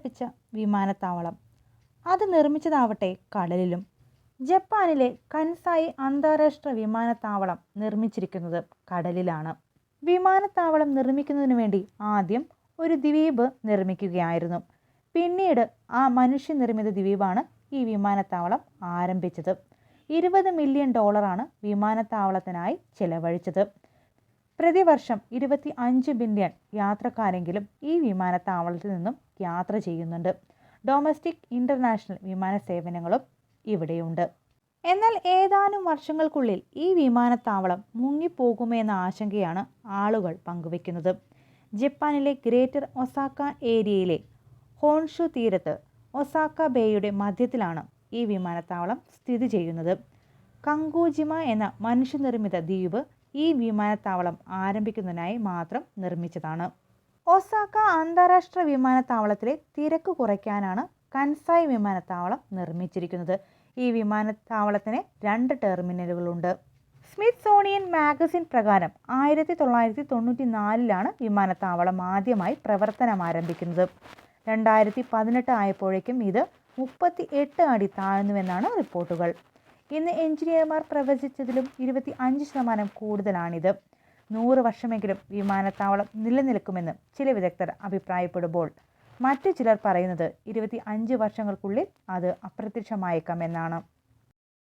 ആരംഭിച്ച വിമാനത്താവളം. അത് നിർമ്മിച്ചതാവട്ടെ കടലിലും. ജപ്പാനിലെ കൻസായി അന്താരാഷ്ട്ര വിമാനത്താവളം നിർമ്മിച്ചിരിക്കുന്നത് കടലിലാണ്. വിമാനത്താവളം നിർമ്മിക്കുന്നതിന് വേണ്ടി ആദ്യം ഒരു ദ്വീപ് നിർമ്മിക്കുകയായിരുന്നു. പിന്നീട് ആ മനുഷ്യനിർമ്മിത ദ്വീപാണ് ഈ വിമാനത്താവളം ആരംഭിച്ചത്. ഇരുപത് മില്യൺ ഡോളറാണ് വിമാനത്താവളത്തിനായി ചെലവഴിച്ചത്. പ്രതിവർഷം ഇരുപത്തി അഞ്ച് ബില്യൺ യാത്രക്കാരെങ്കിലും ഈ വിമാനത്താവളത്തിൽ നിന്നും യാത്ര ചെയ്യുന്നുണ്ട്. ഡൊമസ്റ്റിക് ഇന്റർനാഷണൽ വിമാന സേവനങ്ങളും ഇവിടെയുണ്ട്. എന്നാൽ ഏതാനും വർഷങ്ങൾക്കുള്ളിൽ ഈ വിമാനത്താവളം മുങ്ങിപ്പോകുമെന്ന ആശങ്കയാണ് ആളുകൾ പങ്കുവെക്കുന്നത്. ജപ്പാനിലെ ഗ്രേറ്റർ ഒസാക്ക ഏരിയയിലെ ഹോൺഷു തീരത്ത് ഒസാക്ക ബേയുടെ മധ്യത്തിലാണ് ഈ വിമാനത്താവളം സ്ഥിതി ചെയ്യുന്നത്. കങ്കൂജിമ എന്ന മനുഷ്യനിർമ്മിത ദ്വീപ് ഈ വിമാനത്താവളം ആരംഭിക്കുന്നതിനായി മാത്രം നിർമ്മിച്ചതാണ്. ഒസാക്ക അന്താരാഷ്ട്ര വിമാനത്താവളത്തിലെ തിരക്ക് കുറയ്ക്കാനാണ് കൻസായ് വിമാനത്താവളം നിർമ്മിച്ചിരിക്കുന്നത്. ഈ വിമാനത്താവളത്തിന് രണ്ട് ടെർമിനലുകളുണ്ട്. സ്മിത്സോണിയൻ മാഗസിൻ പ്രകാരം ആയിരത്തി തൊള്ളായിരത്തി തൊണ്ണൂറ്റി നാലിലാണ് വിമാനത്താവളം ആദ്യമായി പ്രവർത്തനം ആരംഭിക്കുന്നത്. രണ്ടായിരത്തി പതിനെട്ട് ആയപ്പോഴേക്കും ഇത് മുപ്പത്തി എട്ട് അടി താഴ്ന്നുവെന്നാണ് റിപ്പോർട്ടുകൾ. ഇന്ന് എഞ്ചിനീയർമാർ പ്രവചിച്ചതിലും ഇരുപത്തി അഞ്ച് ശതമാനം കൂടുതലാണിത്. നൂറ് വർഷമെങ്കിലും വിമാനത്താവളം നിലനിൽക്കുമെന്ന് ചില വിദഗ്ധർ അഭിപ്രായപ്പെടുമ്പോൾ മറ്റു ചിലർ പറയുന്നത് ഇരുപത്തി അഞ്ച് വർഷങ്ങൾക്കുള്ളിൽ അത് അപ്രത്യക്ഷമായേക്കാമെന്നാണ്